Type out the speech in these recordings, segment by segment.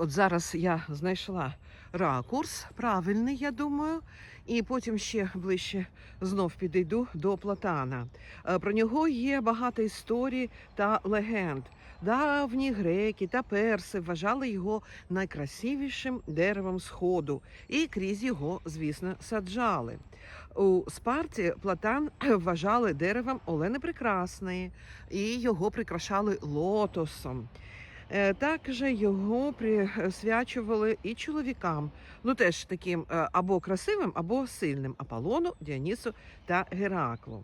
От зараз я знайшла ракурс, правильний, я думаю, і потім ще ближче знов підійду до платана. Е, Про нього є багато історій та легенд. Давні греки та перси вважали його найкрасивішим деревом сходу і крізь його, звісно, саджали. У Спарті платан вважали деревом Олени Прекрасної, і його прикрашали лотосом. Е, Також його присвячували і чоловікам, ну теж таким е, або красивим, або сильним Аполлону, Діонісу та Гераклу.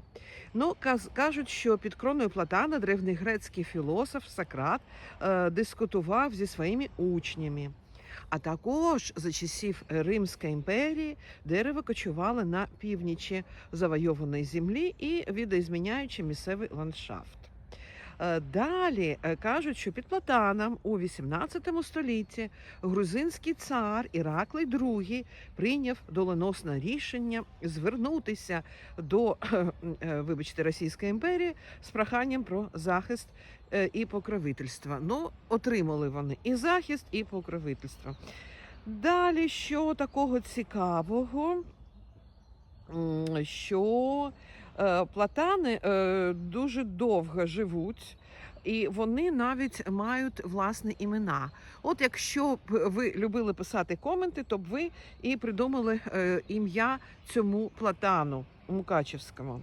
Ну, кажуть, що під кроною платана древньогрецький філософ Сократ е, дискутував зі своїми учнями. А також за часів Римської імперії дерево кочувало на північі завойованої землі і відозміняючи місцевий ландшафт. Е, Далі е, кажуть, що під Платаном у 18 столітті грузинський цар Іраклий II прийняв доленосне рішення звернутися до е, вибачте Російської імперії з проханням про захист і покровительство. Ну, отримали вони і захист, і покровительство. Далі, що такого цікавого, що платани е, дуже довго живуть. І вони навіть мають власні імена. От якщо б ви любили писати коменти, то б ви і придумали е, ім'я цьому платану Мукачевському.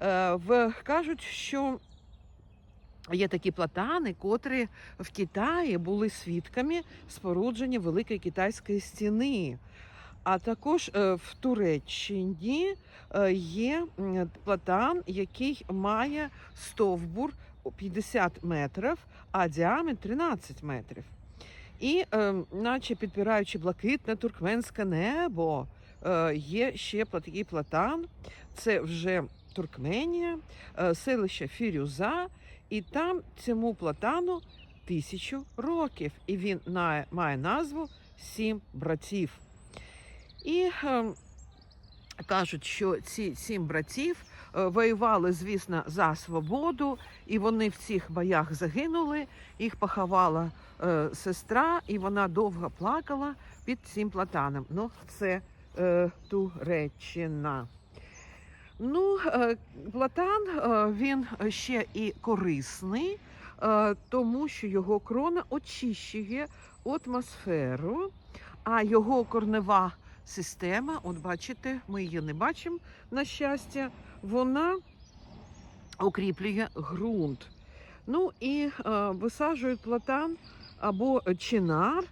Е, в, кажуть, що є такі платани, котрі в Китаї були свідками спорудження Великої китайської стіни. А також е, в Туреччині е, є платан, який має стовбур у 50 метрів, а діаметр 13 метрів. І, е, наче підпираючи блакитне туркменське небо, є ще такий платан. Це вже Туркменія, селище Фірюза, і там цьому платану тисячу років. І він має назву Сім братів. І е, кажуть, що ці сім братів е, воювали, звісно, за свободу, і вони в цих боях загинули. Їх поховала е, сестра, і вона довго плакала під цим платаном. Ну, це е, Туреччина. Ну, е, платан е, він ще і корисний, е, тому що його крона очищує атмосферу, а його корнева система, от бачите, ми її не бачимо, на щастя, вона укріплює ґрунт. Ну і е, висаджують платан або чинар